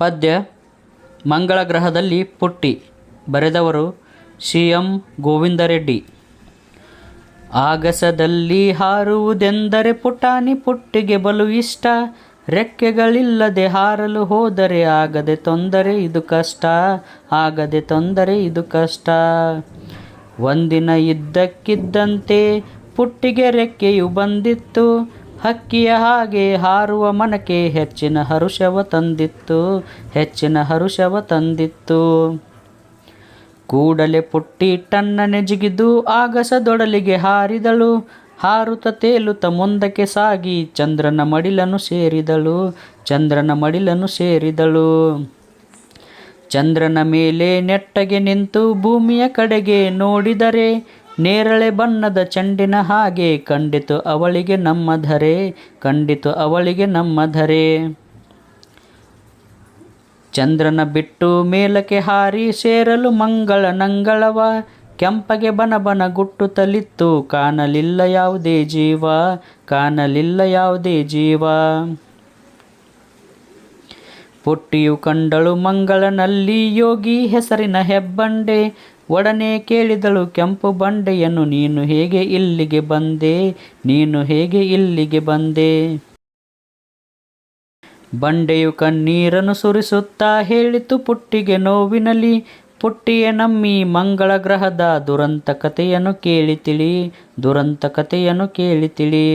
ಪದ್ಯ ಮಂಗಳ ಗ್ರಹದಲ್ಲಿ ಪುಟ್ಟಿ ಬರೆದವರು ಸಿ ಎಂ ಗೋವಿಂದರೆಡ್ಡಿ. ಆಗಸದಲ್ಲಿ ಹಾರುವುದೆಂದರೆ ಪುಟಾಣಿ ಪುಟ್ಟಿಗೆ ಬಲು ಇಷ್ಟ, ರೆಕ್ಕೆಗಳಿಲ್ಲದೆ ಹಾರಲು ಹೋದರೆ ಆಗದೆ ತೊಂದರೆ ಇದು ಕಷ್ಟ, ಆಗದೆ ತೊಂದರೆ ಇದು ಕಷ್ಟ. ಒಂದಿನ ಇದ್ದಕ್ಕಿದ್ದಂತೆ ಪುಟ್ಟಿಗೆ ರೆಕ್ಕೆಯು ಬಂದಿತ್ತು ಹಕ್ಕಿಯ ಹಾಗೆ ಹಾರುವ ಮನಕ್ಕೆ ಹೆಚ್ಚಿನ ಹರುಷವ ತಂದಿತ್ತು, ಹೆಚ್ಚಿನ ಹರುಷವ ತಂದಿತ್ತು. ಕೂಡಲೇ ಪುಟ್ಟಿ ಟನ್ನನೆ ಜಿಗಿದು ಆಗಸದೊಡಲಿಗೆ ಹಾರಿದಳು. ಹಾರುತ ತೇಲುತ ಮುಂದಕ್ಕೆ ಸಾಗಿ ಚಂದ್ರನ ಮಡಿಲನ್ನು ಸೇರಿದಳು, ಚಂದ್ರನ ಮಡಿಲನ್ನು ಸೇರಿದಳು. ಚಂದ್ರನ ಮೇಲೆ ನೆಟ್ಟಗೆ ನಿಂತು ಭೂಮಿಯ ಕಡೆಗೆ ನೋಡಿದರೆ ನೇರಳೆ ಬಣ್ಣದ ಚೆಂಡಿನ ಹಾಗೆ ಕಂಡಿತು ಅವಳಿಗೆ ನಮ್ಮ ಧರೆ, ಕಂಡಿತು ಅವಳಿಗೆ ನಮ್ಮ ಧರೆ. ಚಂದ್ರನ ಬಿಟ್ಟು ಮೇಲಕ್ಕೆ ಹಾರಿ ಸೇರಲು ಮಂಗಳ ನಂಗಳವ, ಕೆಂಪಗೆ ಬನ ಬನ ಗುಟ್ಟುತ್ತಲಿತ್ತು ಕಾಣಲಿಲ್ಲ ಯಾವುದೇ ಜೀವ, ಕಾಣಲಿಲ್ಲ ಯಾವುದೇ ಜೀವ. ಪುಟ್ಟಿಯು ಕಂಡಳು ಮಂಗಳನಲ್ಲಿ ಯೋಗಿ ಹೆಸರಿನ ಹೆಬ್ಬಂಡೆ ಒಡನೆ ಕೇಳಿದಳು ಕೆಂಪು ಬಂಡೆಯನ್ನು, ನೀನು ಹೇಗೆ ಇಲ್ಲಿಗೆ ಬಂದೆ? ನೀನು ಹೇಗೆ ಇಲ್ಲಿಗೆ ಬಂದೆ? ಬಂಡೆಯು ಕಣ್ಣೀರನ್ನು ಸುರಿಸುತ್ತಾ ಹೇಳಿತು ಪುಟ್ಟಿಗೆ ನೋವಿನಲ್ಲಿ. ಪುಟ್ಟಿಯ ನಮ್ಮಿ ಮಂಗಳ ಗ್ರಹದ ದುರಂತ ಕಥೆಯನ್ನು ಕೇಳಿ ತಿಳಿ ದುರಂತ ಕಥೆಯನ್ನು ಕೇಳಿ ತಿಳಿ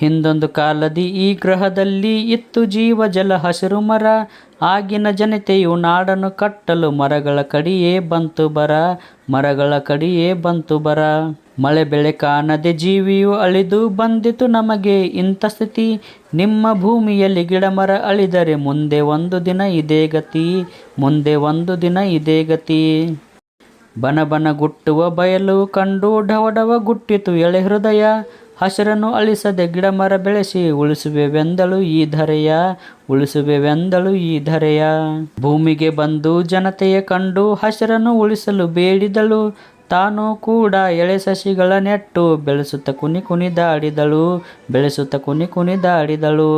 ಹಿಂದೊಂದು ಕಾಲದಿ ಈ ಗ್ರಹದಲ್ಲಿ ಇತ್ತು ಜೀವ ಜಲ ಹಸಿರು ಮರ. ಆಗಿನ ಜನತೆಯು ನಾಡನ್ನು ಕಟ್ಟಲು ಮರಗಳ ಕಡಿಯೇ ಬಂತು ಬರ. ಮರಗಳ ಕಡಿಯೇ ಬಂತು ಬರ. ಮಳೆ ಬೆಳೆ ಕಾಣದೆ ಜೀವಿಯು ಅಳಿದು ಬಂದಿತು ನಮಗೆ ಇಂಥ ಸ್ಥಿತಿ. ನಿಮ್ಮ ಭೂಮಿಯಲ್ಲಿ ಗಿಡ ಮರ ಅಳಿದರೆ ಮುಂದೆ ಒಂದು ದಿನ ಇದೇ ಗತಿ. ಮುಂದೆ ಒಂದು ದಿನ ಇದೇ ಗತಿ. ಬನ ಬನ ಗುಟ್ಟುವ ಬಯಲು ಕಂಡು ಢವಢವ ಗುಟ್ಟಿತು ಎಳೆ ಹೃದಯ. ಹಸಿರನ್ನು ಅಳಿಸದೆ ಗಿಡ ಮರ ಬೆಳೆಸಿ ಉಳಿಸುವೆವೆಂದಳು ಈ ಧರೆಯ, ಉಳಿಸುವೆವೆಂದಳು ಈ ಧರೆಯ. ಭೂಮಿಗೆ ಬಂದು ಜನತೆಯ ಕಂಡು ಹಸಿರನ್ನು ಉಳಿಸಲು ಬೇಡಿದಳು. ತಾನು ಕೂಡ ಎಳೆ ಸಸಿಗಳ ನೆಟ್ಟು ಬೆಳೆಸುತ್ತ ಕುನಿ ಕುಣಿದಾಡಿದಳು ಬೆಳೆಸುತ್ತ ಕುನಿ ಕುಣಿದಾಡಿದಳು